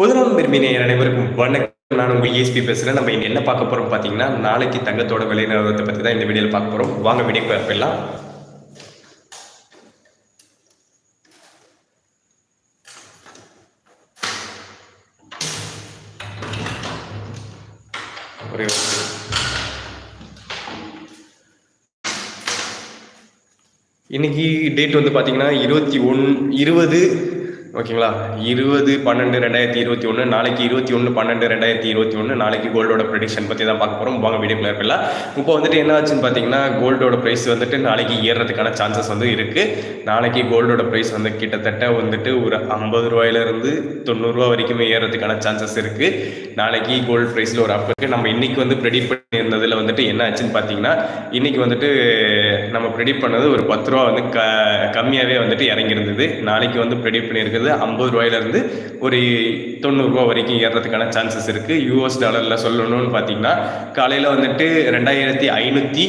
பொதுநலம் விரும்பின அனைவருக்கும் வணக்கம். நான் உங்கள் ஏஎஸ்பி பேசுகிறேன் நம்ம இன்னைக்கு என்ன பார்க்க போகிறோம் பார்த்தீங்கன்னா நாளைக்கு தங்கத்தோட விலை நிலவரத்தை பற்றி தான் இந்த வீடியோவில் பார்க்க போகிறோம் வாங்க வீடியோ போயிடலாம். ஒரே இன்னைக்கு டேட் வந்து பார்த்தீங்கன்னா இருபத்தி ஒன் இருபது ஓகேங்களா? இருபது பன்னெண்டு ரெண்டாயிரத்தி இருபத்தி ஒன்று நாளைக்கு இருபத்தி ஒன்று பன்னெண்டு ரெண்டாயிரத்தி இருபத்தி ஒன்று நாளைக்கு கோல்டோட ப்ரெடிக்ஷன் பற்றி தான் பார்க்க போகிறோம் வாங்க வீடியோக்குள்ள இருக்கலாம் இப்போ வந்துட்டு என்ன ஆச்சுன்னு பார்த்தீங்கன்னா கோல்டோட ப்ரைஸ் வந்துட்டு நாளைக்கு ஏறுறதுக்கான சான்சஸ் வந்து இருக்குது நாளைக்கு கோல்டோட ப்ரைஸ் வந்து கிட்டத்தட்ட வந்துட்டு ஒரு ஐம்பது ரூபாயிலிருந்து தொண்ணூறுரூவா வரைக்குமே ஏறுறதுக்கான சான்சஸ் இருக்குது நாளைக்கு கோல்டு ப்ரைஸில் ஒரு அப் நம்ம இன்னைக்கு வந்து ப்ரெடிக்ட் பண்ணியிருந்ததில் வந்துட்டு என்ன ஆச்சுன்னு பார்த்தீங்கன்னா இன்னைக்கு வந்துட்டு நம்ம ப்ரெடிக்ட் பண்ணது ஒரு பத்து ரூபா வந்து க கம்மியாகவே வந்துட்டு இறங்கியிருந்தது. நாளைக்கு வந்து ப்ரெடிக்ட் பண்ணியிருக்கிறது ஐம்பது ரூபாயிலேருந்து ஒரு தொண்ணூறுரூவா வரைக்கும் ஏறுறதுக்கான சான்சஸ் இருக்குது யூஎஸ் டாலரில் சொல்லணும்னு பார்த்தீங்கன்னா காலையில் வந்துட்டு ரெண்டாயிரத்தி ஐநூற்றி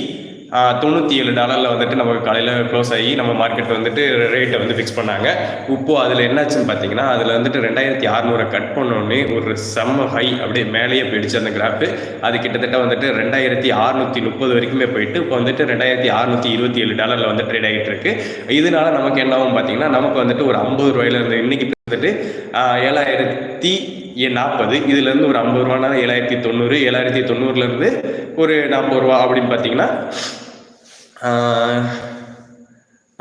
தொண்ணூற்றி ஏழு டாலரில் வந்துட்டு நமக்கு காலையில் க்ளோஸ் ஆகி நம்ம மார்க்கெட் வந்துட்டு ரேட்டை வந்து ஃபிக்ஸ் பண்ணாங்க. இப்போ அதில் என்னாச்சுன்னு பார்த்தீங்கன்னா அதில் வந்துட்டு ரெண்டாயிரத்தி அறநூறை கட் பண்ணோடனே ஒரு செம்ம ஹை அப்படியே மேலேயே போயிடுச்சு அந்த கிராஃபு அது கிட்டத்தட்ட வந்துட்டு ரெண்டாயிரத்தி அறநூற்றி முப்பது வரைக்குமே போயிட்டு இப்போ வந்துட்டு ரெண்டாயிரத்தி அறநூற்றி இருபத்தி ஏழு டாலரில் வந்து ட்ரேட் ஆகிட்டு இருக்கு. இதனால நமக்கு என்ன ஆகும் பார்த்தீங்கன்னா நமக்கு வந்துட்டு ஒரு ஐம்பது ரூபாயிலேருந்து இன்னைக்கு வந்துட்டு ஏழாயிரத்தி நாற்பது இதுலேருந்து ஒரு ஐம்பது ரூபானா ஏழாயிரத்தி தொண்ணூறு ஏழாயிரத்தி தொண்ணூறுலேருந்து ஒரு நாற்பது ரூபா அப்படின்னு பார்த்தீங்கன்னா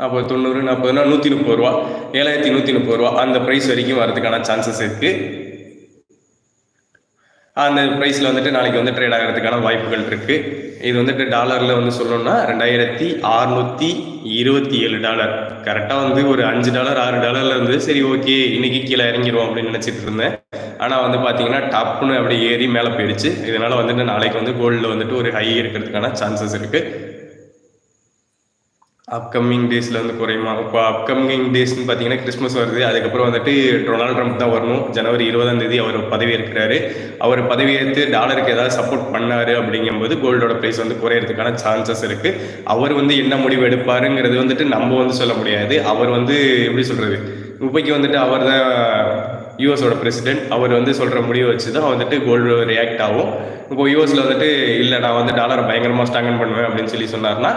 அப்போ தொண்ணூறு நாற்பதுனா நூற்றி முப்பது ரூபா. ஏழாயிரத்தி நூற்றி முப்பது ரூபா. அந்த ப்ரைஸ் வரைக்கும் வரதுக்கான சான்சஸ் இருக்குது அந்த ப்ரைஸில் வந்துட்டு நாளைக்கு வந்து ட்ரேட் ஆகிறதுக்கான வாய்ப்புகள் இருக்குது இது வந்துட்டு டாலரில் வந்து சொல்லணும்னா ரெண்டாயிரத்தி அறுநூற்றி இருபத்தி ஏழு டாலர் கரெக்டாக வந்து ஒரு அஞ்சு டாலர் ஆறு டாலரில் இருந்து சரி ஓகே இன்னைக்கு கீழே இறங்கிடுவோம் அப்படின்னு நினச்சிட்டு இருந்தேன். ஆனால் வந்து பார்த்தீங்கன்னா டப்புன்னு அப்படியே ஏறி மேலே போயிடுச்சு. இதனால் வந்துட்டு நாளைக்கு வந்து கோல்டில் வந்துட்டு ஒரு ஹை இருக்கிறதுக்கான சான்சஸ் இருக்குது அப்கமிங் டேஸில் வந்து குறையுமா? இப்போ அப்கமிங் டேஸ்னு பார்த்தீங்கன்னா கிறிஸ்மஸ் வருது. அதுக்கப்புறம் வந்துட்டு டொனால்ட் ட்ரம்ப் தான் வரணும். ஜனவரி இருபதாம் தேதி அவர் பதவி இருக்கிறாரு அவர் பதவி ஏற்று டாலருக்கு ஏதாவது சப்போர்ட் பண்ணாரு அப்படிங்கும்போது கோல்டோட ப்ரைஸ் வந்து குறையறதுக்கான சான்சஸ் இருக்கு. அவர் வந்து என்ன முடிவு எடுப்பாருங்கிறது வந்துட்டு நம்ம வந்து சொல்ல முடியாது. அவர் வந்து எப்படி சொல்றது? இப்போக்கி வந்துட்டு அவர் தான் யூஎஸோட பிரசிடென்ட் அவர் வந்து சொல்கிற முடிவை வச்சு தான் வந்துட்டு கோல்டு ரியாக்ட் ஆகும். இப்போ யூஎஸில் வந்துட்டு இல்லை நான் வந்து டாலரை பயங்கரமாக ஸ்ட்ராங்கன் பண்ணுவேன் அப்படின்னு சொல்லி சொன்னார்னா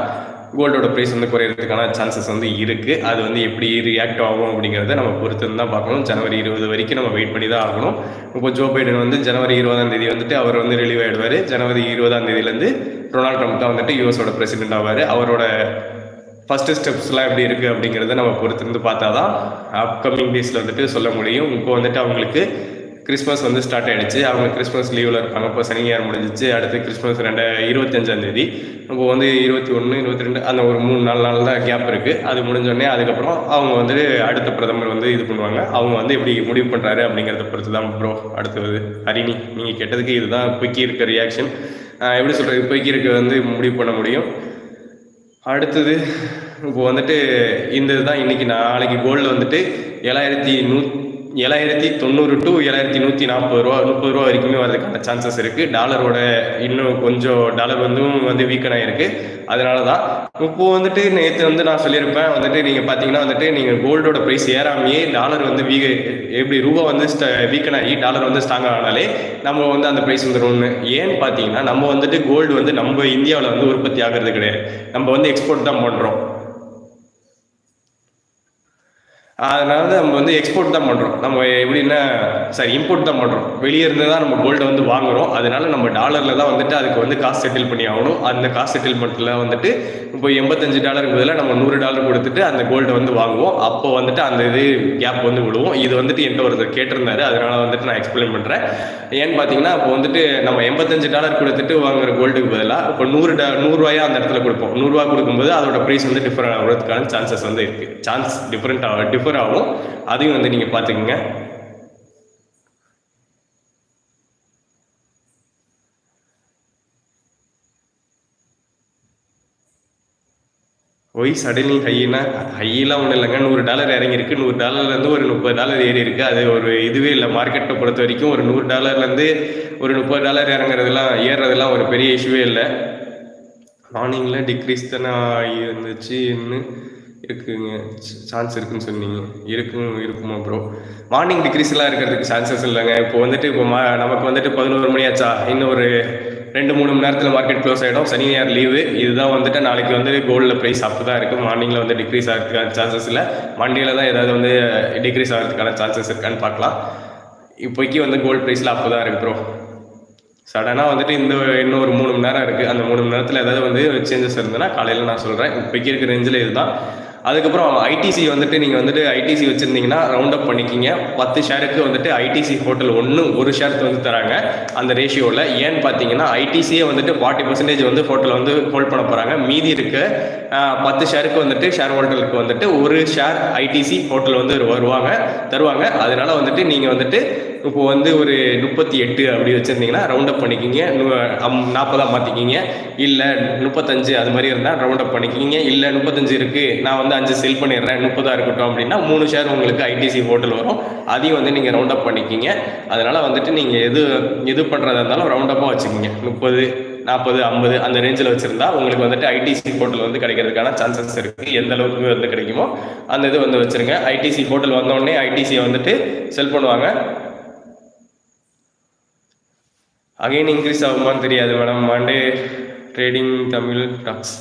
கோல்டோட ப்ரைஸ் வந்து குறையிறதுக்கான சான்சஸ் வந்து இருக்குது அது வந்து எப்படி ரியாக்ட் ஆகும் அப்படிங்கிறத நம்ம பொறுத்து தான் பார்க்கணும். ஜனவரி இருபது வரைக்கும் நம்ம வெயிட் பண்ணி தான் ஆகணும். இப்போ ஜோ பைடன் வந்து ஜனவரி இருபதாம் தேதி வந்துட்டு அவர் வந்து ரிலீவ் ஆகிடுவார் ஜனவரி இருபதாம் தேதியிலேருந்து டொனால்ட் ட்ரம்ப் தான் வந்துட்டு யூஎஸோட பிரசிடென்ட் ஆவார். அவரோட ஃபஸ்ட்டு ஸ்டெப்ஸ்லாம் எப்படி இருக்குது அப்படிங்கிறத நம்ம பொறுத்திருந்து பார்த்தா தான் அப்கமிங் டேஸில் வந்துட்டு சொல்ல முடியும். இப்போ வந்துட்டு அவங்களுக்கு கிறிஸ்மஸ் வந்து ஸ்டார்ட் ஆயிடுச்சு. அவங்க கிறிஸ்மஸ் லீவில் இருப்பாங்க இப்போ சனி ஞாயிறு முடிஞ்சிச்சு. அடுத்து கிறிஸ்மஸ் ரெண்டு இருபத்தஞ்சாம் தேதி. இப்போ வந்து இருபத்தி ஒன்று இருபத்தி ரெண்டு அந்த ஒரு மூணு நாலு நாள் தான் கேப் இருக்குது அது முடிஞ்சோடனே அதுக்கப்புறம் அவங்க வந்து அடுத்த பிரதமர் வந்து இது பண்ணுவாங்க. அவங்க வந்து எப்படி முடிவு பண்ணுறாரு அப்படிங்கிறத பொறுத்து தான் ப்ரோ அடுத்தது ஹரிணி நீங்கள் கேட்டதுக்கு இதுதான் இப்போக்கி இருக்க ரியாக்ஷன் எப்படி சொல்கிறது இப்போக்கி இருக்க வந்து முடிவு பண்ண முடியும். அடுத்தது இப்போ வந்துட்டு இந்த இதுதான் இன்னைக்கு நாளைக்கு கோல்டு வந்துட்டு ஏழாயிரத்தி நூத் ஏழாயிரத்தி தொண்ணூறு டு ஏழாயிரத்தி நூற்றி நாற்பது ரூபா முப்பது ரூபா வரைக்குமே வரதுக்கான சான்சஸ் இருக்குது டாலரோட இன்னும் கொஞ்சம் டாலர் வந்து வந்து வீக்கன் ஆகிருக்கு அதனால தான் இப்போ வந்துட்டு நேற்று வந்து நான் சொல்லியிருப்பேன் வந்துட்டு நீங்கள் பார்த்தீங்கன்னா வந்துட்டு நீங்கள் கோல்டோட ப்ரைஸ் ஏறாமையே டாலர் வந்து வீக எப்படி ரூபா வந்து வீக்கன் ஆகி டாலர் வந்து ஸ்ட்ராங் ஆனாலே நம்ம வந்து அந்த ப்ரைஸ் வந்துடும்னு ஏன்னு பார்த்தீங்கன்னா நம்ம வந்துட்டு கோல்டு வந்து நம்ம இந்தியாவில் வந்து உற்பத்தி ஆகிறது கிடையாது. நம்ம வந்து எக்ஸ்போர்ட் தான் பண்ணுறோம் அதனால நம்ம வந்து எக்ஸ்போர்ட் தான் பண்ணுறோம் நம்ம எப்படின்னா சாரி இம்போர்ட் தான் பண்ணுறோம் வெளியே இருந்து தான் நம்ம கோல்டை வந்து வாங்குறோம். அதனால நம்ம டாலரில் தான் வந்துட்டு அதுக்கு வந்து காசு செட்டில் பண்ணி ஆகணும். அந்த காசு செட்டில்மெண்ட்டில் வந்துட்டு இப்போ எண்பத்தஞ்சு டாலருக்கு பதிலாக நம்ம நூறு டாலர் கொடுத்துட்டு அந்த கோல்டை வந்து வாங்குவோம். அப்போ வந்துட்டு அந்த இது கேப் வந்து விடுவோம் இது வந்துட்டு என்கிட்ட ஒருத்தர் கேட்டிருந்தாரு. அதனால வந்துட்டு நான் எக்ஸ்பிளைன் பண்ணுறேன் ஏன்னு பார்த்தீங்கன்னா இப்போ வந்துட்டு நம்ம எண்பத்தஞ்சு டாலர் கொடுத்துட்டு வாங்குற கோல்டுக்கு பதிலாக இப்போ நூறு டா நூறுரூவாயா அந்த இடத்துல கொடுப்போம். நூறுரூவா கொடுக்கும்போது அதோட ப்ரைஸ் வந்து டிஃபரெண்ட் ஆகிறதுக்கான சான்சஸ் வந்து இருக்குது சான்ஸ் டிஃப்ரெண்ட் ஆகும் ப்ரிஃபர் ஆகும். அதையும் வந்து நீங்கள் பார்த்துக்குங்க. ஒய் சடனி ஹையினா ஹையெல்லாம் ஒன்றும் இல்லைங்க. நூறு டாலர் இறங்கியிருக்கு. நூறு டாலர்லேருந்து ஒரு முப்பது டாலர் ஏறி இருக்கு. அது ஒரு இதுவே இல்லை. மார்க்கெட்டை பொறுத்த வரைக்கும் ஒரு நூறு டாலர்லேருந்து ஒரு முப்பது டாலர் இறங்குறதுலாம் ஏறுறதுலாம் ஒரு பெரிய இஷ்யூவே இல்லை. மார்னிங்கில் டிக்ரீஸ் தானே ஆகி இருந்துச்சு இன்னும் இருக்குங்க. சான்ஸ் இருக்குன்னு சொன்னீங்க. இருக்கும் இருக்குமா ப்ரோ மார்னிங் டிக்ரீஸ்லாம் இருக்கிறதுக்கு சான்சஸ் இல்லைங்க. இப்போ வந்துட்டு இப்போ மா நமக்கு வந்துட்டு பதினோரு மணி ஆச்சா? இன்னும் ஒரு ரெண்டு மூணு மணி நேரத்தில் மார்க்கெட் க்ளோஸ் ஆகிடும் சனி ஞாயிறு லீவு இதுதான் வந்துட்டு நாளைக்கு வந்து கோல்டில் ப்ரைஸ் அப்போ தான் இருக்குது மார்னிங்கில் வந்து டிக்ரீஸ் ஆகிறதுக்கான சான்சஸ் இல்லை. மண்டேல தான் ஏதாவது வந்து டிக்ரீஸ் ஆகிறதுக்கான சான்சஸ் இருக்கான்னு பார்க்கலாம். இப்போக்கி வந்து கோல்டு ப்ரைஸில் அப்போ தான் இருக்குது ப்ரோ சடனாக வந்துட்டு இந்த இன்னும் ஒரு மூணு மணி நேரம் இருக்குது அந்த மூணு மணி நேரத்தில் ஏதாவது வந்து சேஞ்சஸ் இருந்ததுன்னா காலையில் நான் சொல்கிறேன் இப்போக்கி இருக்கிற ரேஞ்சில் இதுதான். அதுக்கப்புறம் ஐடிசி வந்துட்டு நீங்கள் வந்துட்டு ஐடிசி வச்சுருந்தீங்கன்னா ரவுண்ட் அப் பண்ணிக்கிங்க. பத்து ஷேருக்கு வந்துட்டு ஐடிசி ஹோட்டல் ஒன்று ஒரு ஷேருக்கு வந்து தராங்க. அந்த ரேஷியோவில் ஏன்னு பார்த்தீங்கன்னா ஐடிசியே வந்துட்டு ஃபார்ட்டி பர்சன்டேஜ் வந்து ஹோட்டலில் வந்து ஹோல்ட் பண்ண போகிறாங்க மீதி இருக்க பத்து ஷேருக்கு வந்துட்டு ஷேர் ஹோட்டலுக்கு வந்துட்டு ஒரு ஷேர் ஐடிசி ஹோட்டல் வந்து வருவாங்க தருவாங்க. அதனால வந்துட்டு நீங்கள் வந்துட்டு இப்போ வந்து ஒரு முப்பத்தி எட்டு அப்படி வச்சுருந்தீங்கன்னா ரவுண்ட் அப் பண்ணிக்கிங்க. நாற்பதாக மாற்றிக்கிங்க இல்லை முப்பத்தஞ்சு அது மாதிரி இருந்தால் ரவுண்ட் அப் பண்ணிக்கிங்க. இல்லை முப்பத்தஞ்சு இருக்குது நான் வந்து அஞ்சு செல் பண்ணிடுறேன் முப்பதாக இருக்கட்டும் அப்படின்னா மூணு ஷேர் உங்களுக்கு ஐடிசி ஹோட்டல் வரும். அதையும் வந்து நீங்கள் ரவுண்ட் அப் பண்ணிக்கிங்க. அதனால் வந்துட்டு நீங்கள் எது எது பண்ணுறதா இருந்தாலும் ரவுண்ட் அப்பாக வச்சுக்கிங்க. முப்பது நாற்பது ஐம்பது அந்த ரேஞ்சில் வச்சுருந்தா உங்களுக்கு வந்துட்டு ஐடிசி போர்ட்டல் வந்து கிடைக்கிறதுக்கான சான்சஸ் இருக்குது எந்த அளவுக்கு வந்து கிடைக்குமோ அந்த இது வந்து வச்சுருங்க. ஐடிசி போர்ட்டல் வந்தோடனே ஐடிசியை வந்துட்டு செல் பண்ணுவாங்க. அகைன் இன்க்ரீஸ் ஆகுமான்னு தெரியாது madam Monday trading Tamil talks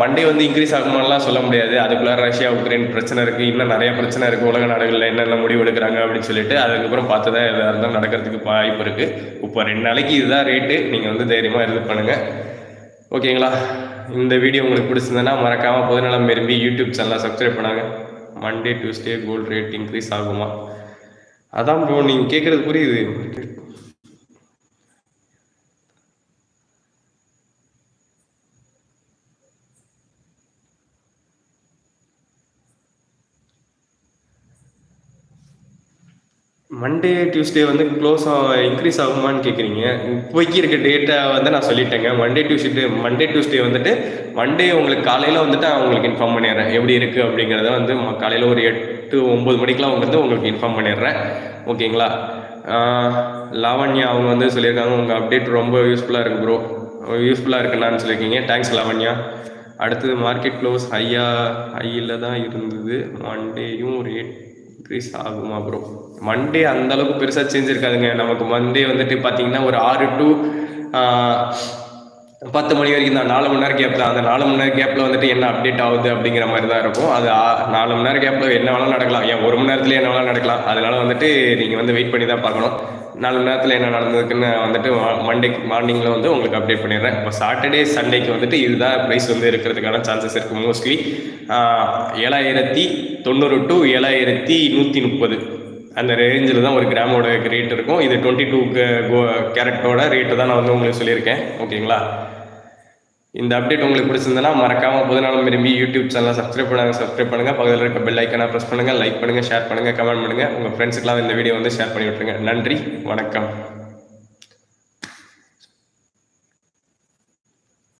Monday வந்து இன்க்ரீஸ் ஆகுமான்லாம் சொல்ல முடியாது. அதுக்குள்ளே ரஷ்யா உக்ரைன் பிரச்சனை இருக்குது இன்னும் நிறைய பிரச்சனை இருக்குது உலக நாடுகளில் என்னென்ன முடிவு எடுக்கிறாங்க அப்படின்னு சொல்லிட்டு அதுக்கப்புறம் பார்த்து தான் எதாக இருந்தாலும் நடக்கிறதுக்கு வாய்ப்பு இருக்குது இப்போ ரெண்டு நாளைக்கு இதுதான் ரேட்டு நீங்கள் வந்து தைரியமாக இது பண்ணுங்கள் ஓகேங்களா? இந்த வீடியோ உங்களுக்கு பிடிச்சிருந்ததுன்னா மறக்காமல் பொதுநலம் விரும்பி யூடியூப் சேனலை சப்ஸ்கிரைப் பண்ணாங்க. Monday Tuesday gold rate increase ஆகுமா? அதான் ப்ரோ நீங்கள் கேட்குறது புரியுது. மண்டே டியூஸ்டே வந்து க்ளோஸ் இன்க்ரீஸ் ஆகுமான்னு கேட்குறீங்க இப்போக்கி இருக்க டேட்டை வந்து நான் சொல்லிட்டேங்க. மண்டே டியூஸ்டே மண்டே டியூஸ்டே வந்துட்டு மண்டே உங்களுக்கு காலையில் வந்துட்டு அவங்களுக்கு இன்ஃபார்ம் பண்ணிடுறேன். எப்படி இருக்குது அப்படிங்கிறத வந்து காலையில் ஒரு எட்டு ஒம்பது மணிக்கெலாம் வந்து உங்களுக்கு இன்ஃபார்ம் பண்ணிடுறேன். ஓகேங்களா? லாவண்யா அவங்க வந்து சொல்லியிருக்காங்க. உங்கள் அப்டேட் ரொம்ப யூஸ்ஃபுல்லாக இருக்குது ப்ரோ யூஸ்ஃபுல்லாக இருக்குண்ணான்னு சொல்லியிருக்கீங்க. தேங்க்ஸ் லாவண்யா. அடுத்தது மார்க்கெட் க்ளோஸ் ஹையா ஹையில் தான் இருந்தது. மண்டேயும் ரேட் இன்க்ரீஸ் ஆகுமா ப்ரோ மண்டே அந்த அளவுக்கு பெருசாக சேஞ்ச் இருக்காதுங்க. நமக்கு மண்டே வந்துட்டு பார்த்தீங்கன்னா ஒரு ஆறு டு பத்து மணி வரைக்கும் தான். நாலு மணி நேரம் கேப் தான். அந்த நாலு மணி நேரம் கேப்பில் வந்துட்டு என்ன அப்டேட் ஆகுது அப்படிங்கிற மாதிரி தான் இருக்கும். அது நாலு மணி நேரம் கேப்பில் என்ன வேணாலும் நடக்கலாம். ஏன் ஒரு மணி நேரத்தில் என்ன வேணாலும் நடக்கலாம். அதனால வந்துட்டு நீங்கள் வந்து வெயிட் பண்ணி தான் பார்க்கணும். நாலு மணி நேரத்தில் என்ன நடந்ததுக்குன்னு வந்துட்டு மண்டே மார்னிங்கில் வந்து உங்களுக்கு அப்டேட் பண்ணிடுறேன். இப்போ சாட்டர்டே சண்டேக்கு வந்துட்டு இதுதான் ப்ரைஸ் வந்து இருக்கிறதுக்கான சான்சஸ் இருக்குது மோஸ்ட்லி ஏழாயிரத்தி தொண்ணூறு டு ஏழாயிரத்தி நூற்றி முப்பது. அந்த ரேஞ்சில் தான் ஒரு கிராமோட ரேட் இருக்கும். இது டுவெண்ட்டி டூ கேரட்டோட ரேட்டு தான் நான் வந்து உங்களுக்கு சொல்லியிருக்கேன். ஓகேங்களா? இந்த அப்டேட் உங்களுக்கு பிடிச்சிருந்தனா மறக்காமல் புதுநாளும் விரும்பி யூடியூப் சேனலை சப்ஸ்கிரைப் பண்ணுங்கள் சப்ஸ்கிரைப் பண்ணுங்கள் பக்கத்தில் இருக்க பெல் ஐக்கனை ப்ரெஸ் பண்ணுங்கள் லைக் பண்ணுங்கள் ஷேர் பண்ணுங்கள் கமெண்ட் பண்ணுங்கள் உங்கள் ஃப்ரெண்ட்ஸுக்கெல்லாம் இந்த வீடியோ வந்து ஷேர் பண்ணி விட்டுருங்க. நன்றி வணக்கம்.